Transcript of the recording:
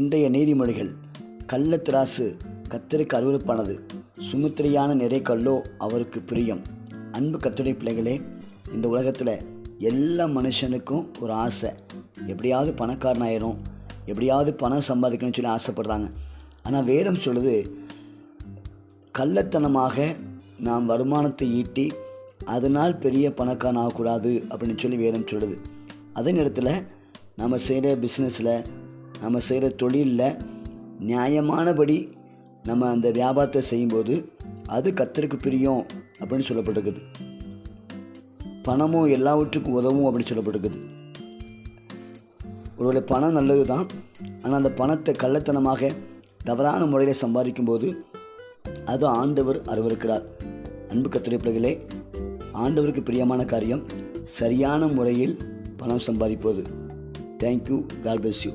இன்றைய நீதிமொழிகள் கள்ளத்திராசு கத்தருக்கு அருவருப்பானது சுமுத்திரையான நிறை கல்லோ அவருக்கு பிரியம். அன்பு கத்துரை பிள்ளைகளே இந்த உலகத்தில் எல்லா மனுஷனுக்கும் ஒரு ஆசை. எப்படியாவது பணக்காரனாயிரும் எப்படியாவது பணம் சம்பாதிக்கணும்னு சொல்லி ஆசைப்படுறாங்க. ஆனால் வேதம் சொல்லுது கள்ளத்தனமாக நாம் வருமானத்தை ஈட்டி அதனால் பெரிய பணக்காரன் ஆகக்கூடாது அப்படின்னு சொல்லி வேதம் சொல்லுது. அதே நேரத்தில் நம்ம செய்கிற பிஸ்னஸில் நம்ம செய்கிற தொழிலில் நியாயமானபடி நம்ம அந்த வியாபாரத்தை செய்யும்போது அது கத்தருக்கு பிரியம் அப்படின்னு சொல்லப்பட்டிருக்குது. பணமும் எல்லாவற்றுக்கும் உதவும் அப்படின்னு சொல்லப்பட்டிருக்குது. ஒருவேளை பணம் நல்லது தான் ஆனால் அந்த பணத்தை கள்ளத்தனமாக தவறான முறையில் சம்பாதிக்கும்போது அது ஆண்டவர் அருவருக்கிறார். அன்பு கத்துரை பிள்ளைகளே ஆண்டவருக்கு பிரியமான காரியம் சரியான முறையில் பணம் சம்பாதிப்பது. Thank you God bless you